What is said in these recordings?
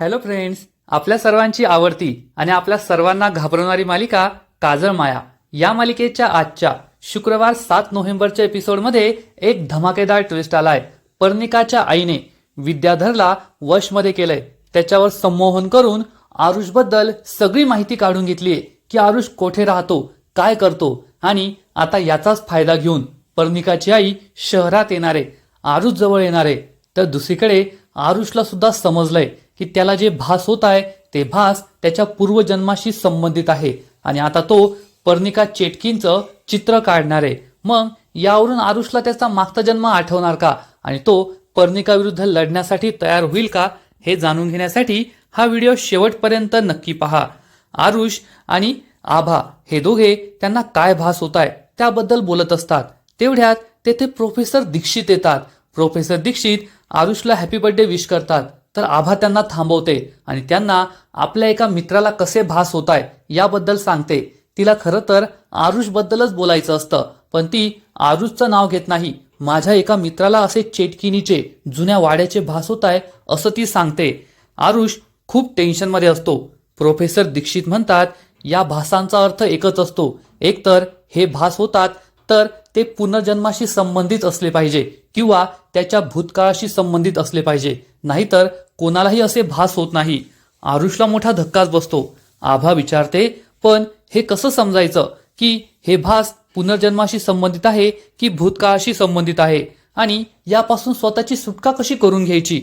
Hello friends आपल्या सर्वांची आवडती आणि आपल्या सर्वांना घाबरवणारी मालिका काजळ माया. या मालिकेच्या आजच्या शुक्रवार सात नोव्हेंबरच्या एपिसोडमध्ये एक धमाकेदार ट्विस्ट आलाय. पर्णिकाच्या आईने विद्याधरला वशमध्ये केलंय. त्याच्यावर संमोहन करून आरुषबद्दल सगळी माहिती काढून घेतलीय की आरुष कोठे राहतो काय करतो आणि आता याचाच फायदा घेऊन पर्णिकाची आई शहरात येणारे आरुष जवळ येणारे. तर दुसरीकडे आरुषला सुद्धा समजलंय की त्याला जे भास होत आहे ते भास त्याच्या पूर्वजन्माशी संबंधित आहे. आणि आता तो पर्णिका चेटकींचं चित्र काढणार आहे. मग यावरून आरुषला त्याचा मागचा जन्म आठवणार का? आणि तो पर्णिका विरुद्ध लढण्यासाठी तयार होईल का? हे जाणून घेण्यासाठी हा व्हिडिओ शेवटपर्यंत नक्की पहा. आरुष आणि आभा हे दोघे त्यांना काय भास होत आहे त्याबद्दल बोलत असतात. तेवढ्यात तेथे प्रोफेसर दीक्षित येतात. प्रोफेसर दीक्षित आरुषला हॅपी बर्थडे विश करतात. तर आभा त्यांना थांबवते आणि त्यांना आपल्या एका मित्राला कसे भास होत आहे याबद्दल सांगते. तिला खरं तर आरुषबद्दलच बोलायचं असतं पण ती आरुषचं नाव घेत नाही. माझ्या एका मित्राला असे चेटकिनीचे जुन्या वाड्याचे भास होत आहे असं ती सांगते. आरुष खूप टेन्शनमध्ये असतो. प्रोफेसर दीक्षित म्हणतात या भासांचा अर्थ एकच असतो. एकतर हे भास होतात तर ते पुनर्जन्माशी संबंधित असले पाहिजे किंवा त्याच्या भूतकाळाशी संबंधित असले पाहिजे. नाहीतर कोणालाही असे भास होत नाही. आरुषला मोठा धक्काच बसतो. आभा विचारते पण हे कसं समजायचं की हे भास पुनर्जन्माशी संबंधित आहे की भूतकाळाशी संबंधित आहे? आणि यापासून स्वतःची सुटका कशी करून घ्यायची?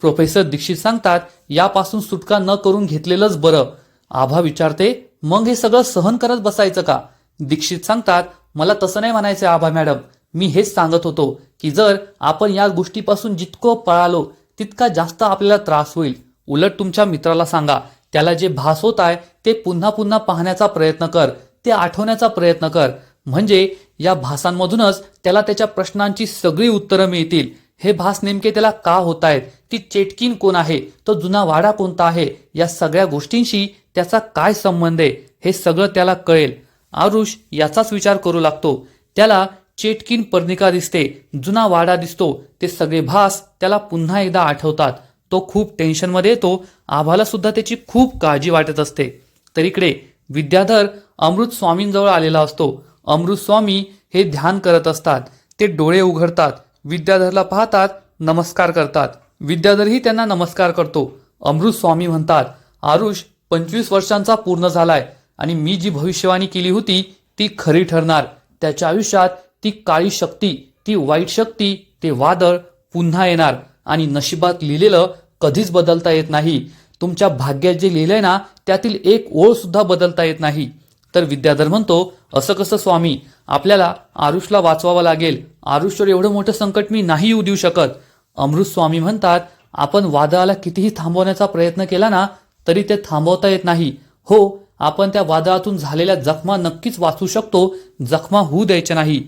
प्रोफेसर दीक्षित सांगतात यापासून सुटका न करून घेतलेलंच बरं. आभा विचारते मग हे सगळं सहन करत बसायचं का? दीक्षित सांगतात मला तसं नाही म्हणायचं आभा मॅडम. मी हेच सांगत होतो की जर आपण या गोष्टीपासून जितकं पळालो तितका जास्त आपल्याला त्रास होईल. उलट तुमच्या मित्राला सांगा त्याला जे भास होत आहे ते पुन्हा पुन्हा पाहण्याचा प्रयत्न कर ते आठवण्याचा प्रयत्न कर. म्हणजे या भासांमधूनच त्याला त्याच्या प्रश्नांची सगळी उत्तरं मिळतील. हे भास नेमके त्याला का होत आहेत? ती चेटकीन कोण आहे? तो जुना वाडा कोणता आहे? या सगळ्या गोष्टींशी त्याचा काय संबंध आहे? हे सगळं त्याला कळेल. आरुष याचाच विचार करू लागतो. त्याला चेटकीन पर्णिका दिसते जुना वाडा दिसतो ते सगळे भास त्याला पुन्हा एकदा आठवतात. तो खूप टेन्शनमध्ये येतो आभाला सुद्धा त्याची खूप काळजी वाटत असते. तर इकडे विद्याधर अमृत स्वामींजवळ आलेला असतो. अमृत स्वामी हे ध्यान करत असतात. ते डोळे उघडतात. विद्याधरला पाहतात नमस्कार करतात. विद्याधरही त्यांना नमस्कार करतो. अमृत स्वामी म्हणतात आरुष पंचवीस वर्षांचा पूर्ण झालाय आणि मी जी भविष्यवाणी केली होती ती खरी ठरणार. त्याच्या आयुष्यात ती काळी शक्ती ती वाईट शक्ती ते वादळ पुन्हा येणार. आणि नशिबात लिहिलेलं कधीच बदलता येत नाही. तुमच्या भाग्यात जे लिहिलंय ना त्यातील एक ओळ सुद्धा बदलता येत नाही. तर विद्याधर म्हणतो असं कसं स्वामी? आपल्याला आरुषला वाचवावं लागेल. आरुषवर एवढं मोठं संकट मी नाही येऊ देऊ शकत. अमृत स्वामी म्हणतात आपण वादळाला कितीही थांबवण्याचा प्रयत्न केला ना तरी ते थांबवता येत नाही. हो आपण त्या वादळातून झालेल्या जखमा नक्कीच वाचू शकतो. जखमा होऊ द्यायच्या नाही.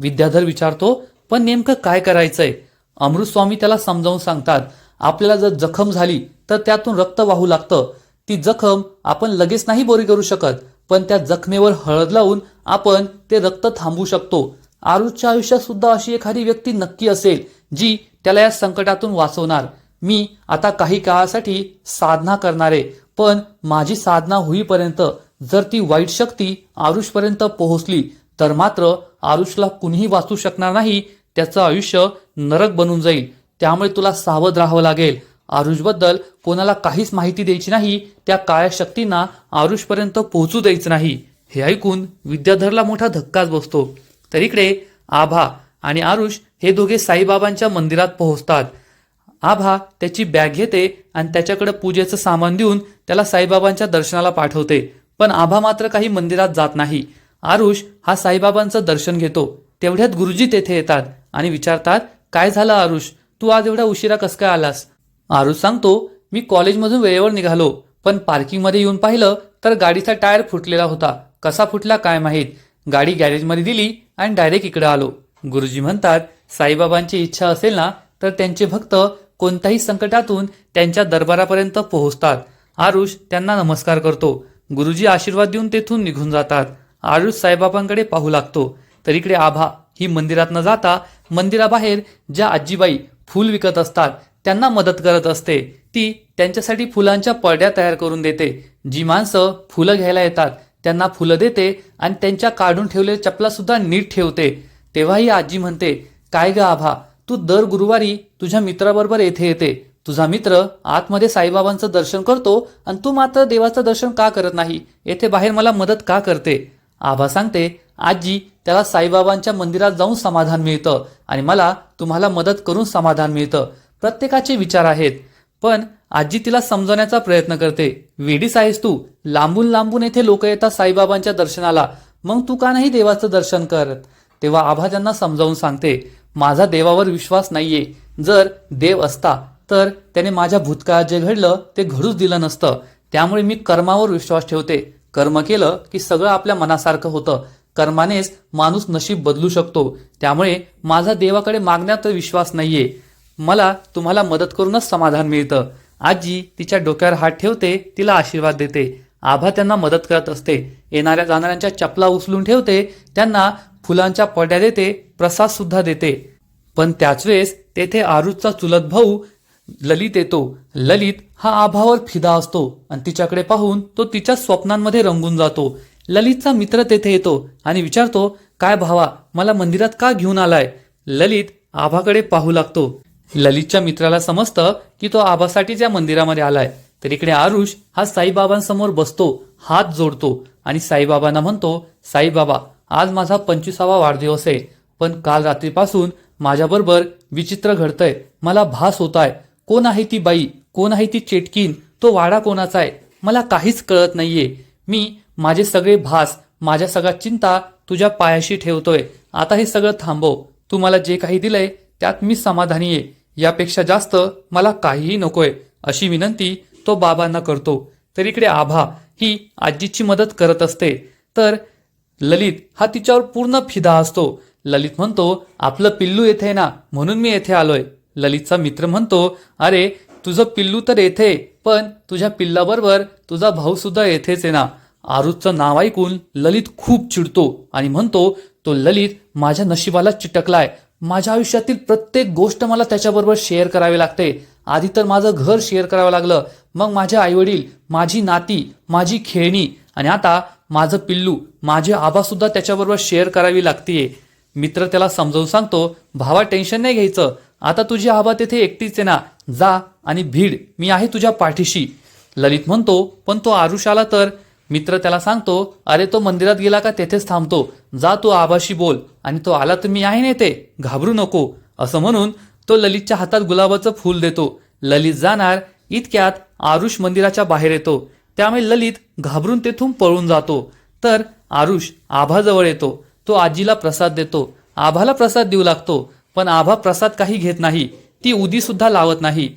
विद्याधर विचारतो पण नेमकं काय करायचंय? अमृतस्वामी त्याला समजावून सांगतात आपल्याला जर जखम झाली तर त्यातून रक्त वाहू लागतं. ती जखम आपण लगेच नाही बरी करू शकत पण त्या जखमेवर हळद लावून आपण ते रक्त थांबवू शकतो. आरुषच्या आयुष्यात सुद्धा अशी एखादी व्यक्ती नक्की असेल जी त्याला या संकटातून वाचवणार. मी आता काही काळासाठी साधना करणार आहे पण माझी साधना होईपर्यंत जर ती वाईट शक्ती आरुषपर्यंत पोहोचली तर मात्र आरुषला कुणीही वाचू शकणार नाही त्याचं आयुष्य नरक बनून जाईल. त्यामुळे तुला सावध राहावं लागेल. आरुषबद्दल कोणाला काहीच माहिती द्यायची नाही त्या काळ्या शक्तींना आरुषपर्यंत पोहोचू द्यायचं नाही. हे ऐकून विद्याधरला मोठा धक्काच बसतो. तर इकडे आभा आणि आरुष हे दोघे साईबाबांच्या मंदिरात पोहोचतात. आभा त्याची बॅग घेते आणि त्याच्याकडे पूजेचं सामान देऊन त्याला साईबाबांच्या दर्शनाला पाठवते. पण आभा मात्र काही मंदिरात जात नाही. आरुष हा साईबाबांचं दर्शन घेतो. तेवढ्यात गुरुजी तेथे येतात आणि विचारतात काय झालं आरुष? तू आज एवढा उशिरा कस काय आलास? आरुष सांगतो मी कॉलेजमधून वेळेवर निघालो पण पार्किंगमध्ये येऊन पाहिलं तर गाडीचा टायर फुटलेला होता. कसा फुटला काय माहीत? गाडी गॅरेजमध्ये दिली आणि डायरेक्ट इकडे आलो. गुरुजी म्हणतात साईबाबांची इच्छा असेल ना तर त्यांचे भक्त कोणत्याही संकटातून त्यांच्या दरबारापर्यंत पोहोचतात. आरुष त्यांना नमस्कार करतो. गुरुजी आशीर्वाद देऊन तेथून निघून जातात. आरुष साईबाबांकडे पाहू लागतो. तर इकडे आभा ही मंदिरात न जाता मंदिराबाहेर ज्या आजीबाई फूल विकत असतात त्यांना मदत करत असते. ती त्यांच्यासाठी फुलांच्या पडद्या तयार करून देते. जी माणसं फुलं घ्यायला येतात त्यांना फुलं देते आणि त्यांच्या काढून ठेवलेल्या चपला सुद्धा नीट ठेवते. तेव्हाही आजी म्हणते काय ग आभा तू दर गुरुवारी तुझ्या मित्राबरोबर येथे येते. तुझा मित्र आतमध्ये साईबाबांचं दर्शन करतो आणि तू मात्र देवाचं दर्शन का करत नाही? येथे बाहेर मला मदत का करते? आभा सांगते आजी त्याला साईबाबांच्या मंदिरात जाऊन समाधान मिळतं आणि मला तुम्हाला मदत करून समाधान मिळतं. प्रत्येकाचे विचार आहेत. पण आजी तिला समजवण्याचा प्रयत्न करते. वेडीस आहेस तू. लांबून लांबून येथे लोक येतात साईबाबांच्या दर्शनाला. मग तू का नाही देवाचं दर्शन करत? तेव्हा आभा त्यांना समजावून सांगते माझा देवावर विश्वास नाहीये. जर देव असता तर त्याने माझ्या भूतकाळात जे घडलं ते घडूच दिलं नसतं. त्यामुळे मी कर्मावर विश्वास ठेवते. कर्म केलं की सगळं आपल्या मनासारखं होतं. कर्मानेच माणूस नशीब बदलू शकतो. त्यामुळे माझा देवाकडे मागण्यात विश्वास नाहीये. मला तुम्हाला मदत करूनच समाधान मिळतं. आजी तिच्या डोक्यावर हात ठेवते तिला आशीर्वाद देते. आभा त्यांना मदत करत असते. येणाऱ्या जाणाऱ्यांच्या चपला उचलून ठेवते त्यांना फुलांच्या पड्या देते प्रसाद सुद्धा देते. पण त्याच वेळेस तेथे आरुजचा चुलत भाऊ ललित येतो. ललित हा आभावर फिदा असतो आणि तिच्याकडे पाहून तो तिच्या स्वप्नांमध्ये रंगून जातो. ललितचा मित्र तेथे येतो आणि विचारतो काय भावा मला मंदिरात का घेऊन आलाय? ललित आभाकडे पाहू लागतो. ललितच्या मित्राला समजतं की तो आभासाठीच या मंदिरामध्ये आलाय. तर इकडे आरुष हा साईबाबांसमोर बसतो हात जोडतो आणि साईबाबांना म्हणतो साईबाबा आज माझा पंचवीसावा वाढदिवस आहे. पण काल रात्रीपासून माझ्याबरोबर विचित्र घडतंय. मला भास होताय कोण आहे ती बाई? कोण आहे ती चेटकीन? तो वाडा कोणाचा आहे? मला काहीच कळत नाहीये. मी माझे सगळे भास माझ्या सगळ्या चिंता तुझ्या पायाशी ठेवतोय. आता हे सगळं थांबव. तू मला जे काही दिलंय त्यात मी समाधानी आहे. यापेक्षा जास्त मला काहीही नकोय अशी विनंती तो बाबांना करतो. तर इकडे आभा ही आजीची मदत करत असते. तर ललित हा तिच्यावर पूर्ण फिदा असतो. ललित म्हणतो आपलं पिल्लू येथे आहे ना म्हणून मी येथे आलोय. ललितचा मित्र म्हणतो अरे तुझं पिल्लू तर येथे पण तुझ्या पिल्लाबरोबर तुझा भाऊ सुद्धा येथेच आहे ना. आरुजचं नाव ऐकून ललित खूप चिडतो आणि म्हणतो तो ललित माझ्या नशिबाला चिटकलाय. माझ्या आयुष्यातील प्रत्येक गोष्ट मला त्याच्याबरोबर शेअर करावी लागते. आधी तर माझं घर शेअर करावं लागलं. मग माझे आईवडील माझी नाती माझी खेळणी आणि आता माझं पिल्लू माझे आबासुद्धा त्याच्याबरोबर शेअर करावी लागतीये. मित्र त्याला समजावून सांगतो भावा टेन्शन नाही घ्यायचं. आता तुझी आबा तेथे एकटीच आहे ना. जा आणि भीड. मी आहे तुझ्या पाठीशी. ललित म्हणतो पण तो आरुष आला तर? मित्र त्याला सांगतो अरे तो मंदिरात गेला का तेथेच थांबतो. जा तू आभाशी बोल. आणि तो आला तर मी आहे नेते. घाबरू नको. असं म्हणून तो ललितच्या हातात गुलाबाचं फूल देतो. ललित जाणार इतक्यात आरुष मंदिराच्या बाहेर येतो. त्यामुळे ललित घाबरून तेथून पळून जातो. तर आरुष आभाजवळ येतो. तो आजीला प्रसाद देतो. आभाला प्रसाद देऊ लागतो. पण आभा प्रसाद काही घेत नाही. ती उदी सुद्धा लावत नाही.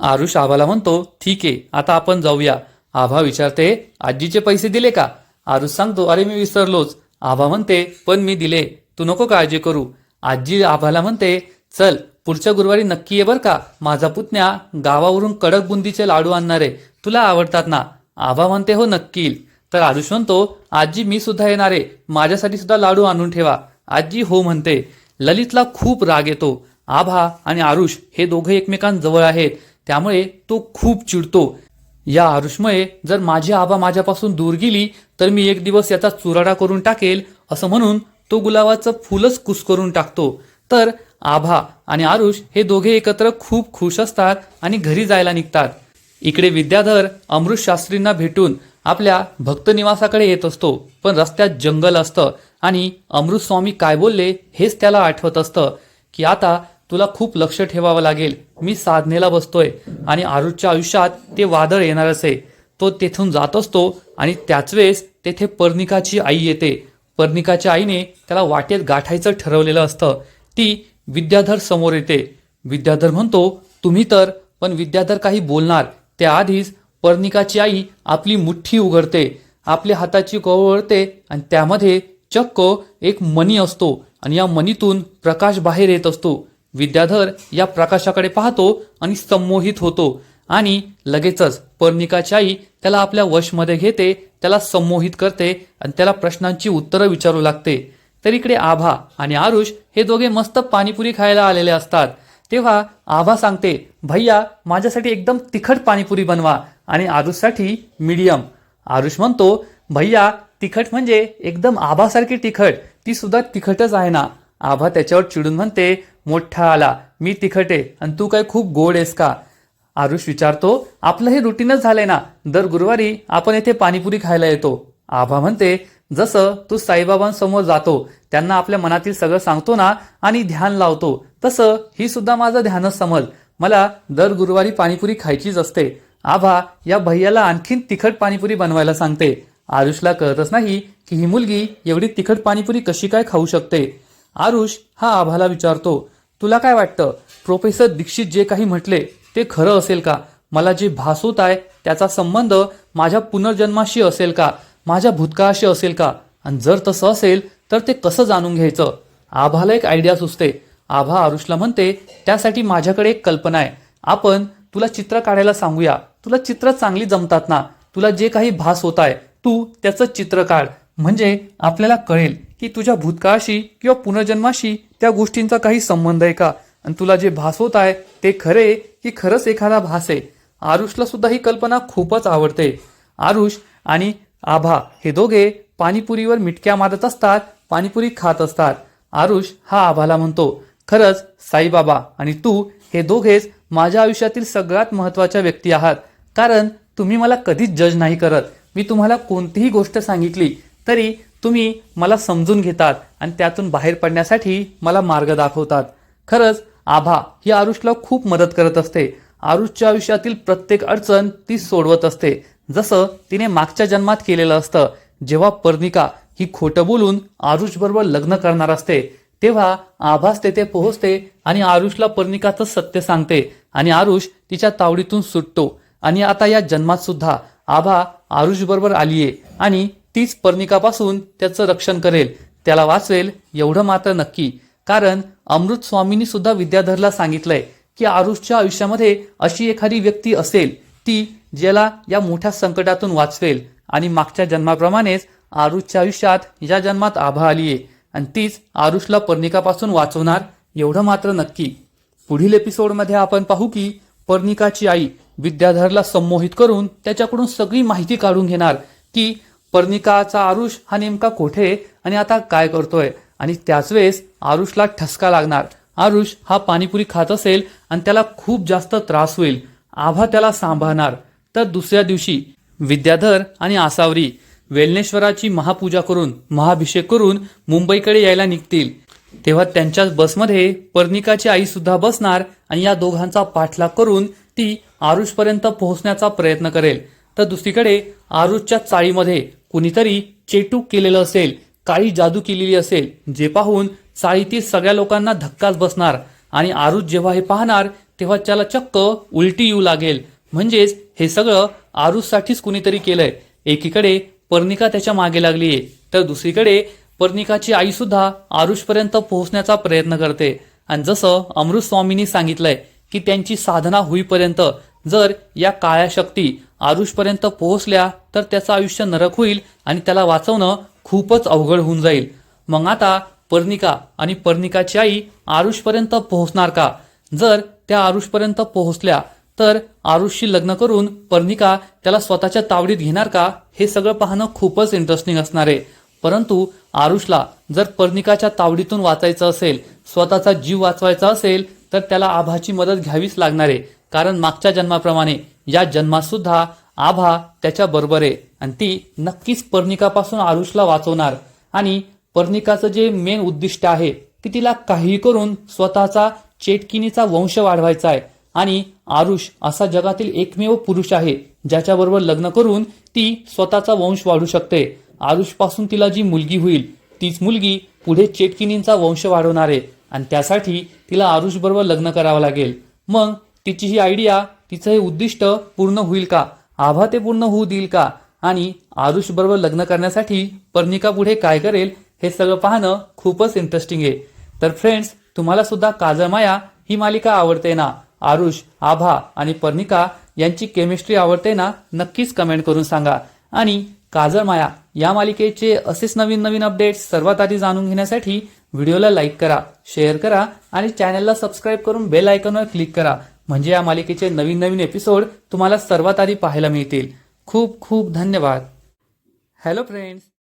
आरुष आभाला म्हणतो ठीक आहे आता आपण जाऊया. आभा विचारते आजीचे पैसे दिले का? आरुष सांगतो अरे मी विसरलोच. आभा म्हणते पण मी दिले तू नको काळजी करू. आजी आभाला म्हणते चल पुढच्या गुरुवारी नक्की ये बर का. माझा पुतण्या गावावरून कडक बुंदीचे लाडू आणणार आहे तुला आवडतात ना? आभा म्हणते हो नक्की तर आरुष म्हणतो आजी मी सुद्धा येणार आहे. माझ्यासाठी सुद्धा लाडू आणून ठेवा. आजी हो म्हणते. ललितला खूप राग येतो. आभा आणि आरुष हे दोघे एकमेकांजवळ आहेत. त्यामुळे तो खूप चिडतो. या आरुषमुळे जर माझी आबा माझ्यापासून दूर गेली तर मी एक दिवस याचा चुराडा करून टाकेल असं म्हणून तो गुलाबाचं फुलच कुस करून टाकतो. तर आभा आणि आरुष हे दोघे एकत्र खूप खुश असतात आणि घरी जायला निघतात. इकडे विद्याधर अमृत शास्त्रींना भेटून आपल्या भक्त निवासाकडे येत असतो. पण रस्त्यात जंगल असतं आणि अमृत स्वामी काय बोलले हेच त्याला आठवत असतं. की आता तुला खूप लक्ष ठेवावं लागेल. मी साधनेला बसतोय आणि आरुषच्या आयुष्यात ते वादळ येणारच आहे तो तेथून जात असतो आणि त्याच वेळेस तेथे पर्णिकाची आई येते. पर्णिकाच्या आईने त्याला वाटेत गाठायचं ठरवलेलं असतं. ती विद्याधर समोर येते. विद्याधर म्हणतो तुम्ही तर पण विद्याधर काही बोलणार. त्याआधीच पर्णिकाची आई आपली मुठ्ठी उघडते. आपल्या हाताची ओळते आणि त्यामध्ये चक्क एक मणी असतो आणि या मणीतून प्रकाश बाहेर येत असतो. विद्याधर या प्रकाशाकडे पाहतो आणि संमोहित होतो. आणि लगेचच पर्णिकाची आई त्याला आपल्या वशमध्ये घेते त्याला संमोहित करते आणि त्याला प्रश्नांची उत्तरं विचारू लागते. तर इकडे आभा आणि आरुष हे दोघे मस्त पाणीपुरी खायला आलेले असतात. तेव्हा आभा सांगते भैया माझ्यासाठी एकदम तिखट पाणीपुरी बनवा आणि आरुषसाठी मीडियम. आरुष म्हणतो भैया तिखट म्हणजे एकदम आभासारखी तिखट ती सुद्धा तिखटच आहे ना. आभा त्याच्यावर चिडून म्हणते मोठा आला. मी तिखट. आहे आणि तू काय खूप गोड आहेस का? आरुष विचारतो आपलं हे रुटीनच झालंय ना? दर गुरुवारी आपण येथे पाणीपुरी खायला येतो. आभा म्हणते जसं तू साईबाबांसमोर जातो त्यांना आपल्या मनातील सगळं सांगतो ना आणि ध्यान लावतो तसं ही सुद्धा माझं ध्यानच समज मला दर गुरुवारी पाणीपुरी खायचीच असते. आभा या भैयाला आणखीन तिखट पाणीपुरी बनवायला सांगते. आरुषला कळतच नाही की ही मुलगी एवढी तिखट पाणीपुरी कशी काय खाऊ शकते. आरुष हा आभाला विचारतो तुला काय वाटतं? प्रोफेसर दीक्षित जे काही म्हटले ते खरं असेल का? मला जे भास होत आहे त्याचा संबंध माझ्या पुनर्जन्माशी असेल का? माझ्या भूतकाळाशी असेल का? आणि जर तसं असेल तर ते कसं जाणून घ्यायचं? आभाला एक आयडिया सुचते. आभा आरुषला म्हणते त्यासाठी माझ्याकडे एक कल्पना आहे. आपण तुला चित्र काढायला सांगूया. तुला चित्र चांगली जमतात ना? तुला जे काही भास होत आहे तू त्याचं चित्र काढ. म्हणजे आपल्याला कळेल की तुझ्या भूतकाळाशी किंवा पुनर्जन्माशी त्या गोष्टींचा काही संबंध आहे का? आणि तुला जे भास होत आहे ते खरे की खरंच एखादा भास आहे? आरुषला सुद्धा ही कल्पना खूपच आवडते. आरुष आणि आभा हे दोघे पाणीपुरीवर मिटक्या मारत असतात पाणीपुरी खात असतात. आरुष हा आभाला म्हणतो खरंच साईबाबा आणि तू हे दोघेच माझ्या आयुष्यातील सगळ्यात महत्त्वाच्या व्यक्ती आहात. कारण तुम्ही मला कधीच जज नाही करत. मी तुम्हाला कोणतीही गोष्ट सांगितली तरी तुम्ही मला समजून घेतात आणि त्यातून बाहेर पडण्यासाठी मला मार्ग दाखवतात. खरंच आभा ही आरुषला खूप मदत करत असते. आरुषच्या आयुष्यातील प्रत्येक अडचण ती सोडवत असते. जसं तिने मागच्या जन्मात केलेलं असतं जेव्हा पर्णिका ही खोटं बोलून आरुषबरोबर लग्न करणार असते तेव्हा आभास तेथे पोहोचते आणि आरुषला पर्णिकाचं सत्य सांगते आणि आरुष तिच्या तावडीतून सुटतो. आणि आता या जन्मात सुद्धा आभा आरुषबरोबर आलीये आणि तीच पर्णिकापासून त्याचं रक्षण करेल. त्याला वाचवेल एवढं मात्र नक्की. कारण अमृत स्वामींनी सुद्धा विद्याधरला सांगितलंय की आरुषच्या आयुष्यामध्ये अशी एखादी व्यक्ती असेल ती ज्याला या मोठ्या संकटातून वाचवेल. आणि मागच्या जन्माप्रमाणेच आरुषच्या आयुष्यात या जन्मात आभा आली आहे आणि तीच आरुषला पर्णिकापासून वाचवणार एवढं मात्र नक्की. पुढील एपिसोडमध्ये आपण पाहू की पर्णिकाची आई विद्याधरला संमोहित करून त्याच्याकडून सगळी माहिती काढून घेणार की पर्णिकाचा आरुष हा नेमका कोठे आणि आता काय करतोय? आणि त्याच वेळेस आरुषला ठसका लागणार. आरुष हा पाणीपुरी खात असेल आणि त्याला खूप जास्त त्रास होईल. आभा त्याला सांभाळणार. तर दुसऱ्या दिवशी विद्याधर आणि आसावरी वेलनेश्वराची महापूजा करून महाभिषेक करून मुंबईकडे यायला निघतील. तेव्हा त्यांच्याच बसमध्ये पर्णिकाची आई सुद्धा बसणार आणि या दोघांचा पाठलाग करून ती आरुषपर्यंत पोहोचण्याचा प्रयत्न करेल. तर दुसरीकडे आरुषच्या चाळीमध्ये कुणीतरी चेटूक केलेलं असेल काळी जादू केलेली असेल जे पाहून चाळीतील सगळ्या लोकांना धक्काच बसणार आणि आरुष जेव्हा हे पाहणार तेव्हा त्याला चक्क उलटी येऊ लागेल. म्हणजेच हे सगळं आरुषसाठीच कुणीतरी केलंय. एकीकडे पर्णिका त्याच्यामागे लागलीये तर दुसरीकडे पर्णिकाची आई सुद्धा आरुषपर्यंत पोहोचण्याचा प्रयत्न करते. आणि जसं अमृत स्वामींनी सांगितलंय की त्यांची साधना होईपर्यंत जर या काळ्या शक्ती आरुषपर्यंत पोहोचल्या तर त्याचं आयुष्य नरक होईल आणि त्याला वाचवणं खूपच अवघड होऊन जाईल. मग आता पर्णिका आणि पर्णिकाची आई आरुषपर्यंत पोहोचणार का? जर त्या आरुषपर्यंत पोहोचल्या तर आरुषशी लग्न करून पर्णिका त्याला स्वतःच्या तावडीत घेणार का? हे सगळं पाहणं खूपच इंटरेस्टिंग असणार आहे. परंतु आरुषला जर पर्णिकाच्या तावडीतून वाचायचं असेल स्वतःचा जीव वाचवायचा असेल तर त्याला आभाची मदत घ्यावीच लागणार आहे. कारण मागच्या जन्माप्रमाणे या जन्मात सुद्धा आभा त्याच्या बरोबर आहे आणि ती नक्कीच पर्णिकापासून आरुषला वाचवणार. आणि पर्णिकाचं जे मेन उद्दिष्ट आहे की तिला काही करून स्वतःचा चेटकिनीचा वंश वाढवायचा आहे. आणि आरुष असा जगातील एकमेव पुरुष आहे ज्याच्याबरोबर लग्न करून ती स्वतःचा वंश वाढू शकते. आरुषपासून तिला जी मुलगी होईल तीच मुलगी पुढे चेटकिनींचा वंश वाढवणार. आहे आणि त्यासाठी तिला आरुष बरोबर लग्न करावं लागेल. मग तिची ही आयडिया तिचं हे उद्दिष्ट पूर्ण होईल का? आभा ते पूर्ण होऊ देईल का? आणि आरुष बरोबर लग्न करण्यासाठी पर्णिका पुढे काय करेल हे सगळं पाहणं खूपच इंटरेस्टिंग आहे. तर फ्रेंड्स तुम्हाला सुद्धा काजळ माया ही मालिका आवडते ना? आरुष आभा आणि पर्णिका यांची केमिस्ट्री आवडते ना? नक्कीच कमेंट करून सांगा. आणि काजळ माया या मालिकेचे असेच नवीन नवीन अपडेट्स सर्वात आधी जाणून घेण्यासाठी व्हिडिओला लाईक करा शेअर करा आणि चॅनलला सबस्क्राईब करून बेल आयकॉनवर क्लिक करा. म्हणजे या मालिकेचे नवीन नवीन एपिसोड तुम्हाला सर्वात आधी पाहायला मिळतील. खूप खूप धन्यवाद. Hello friends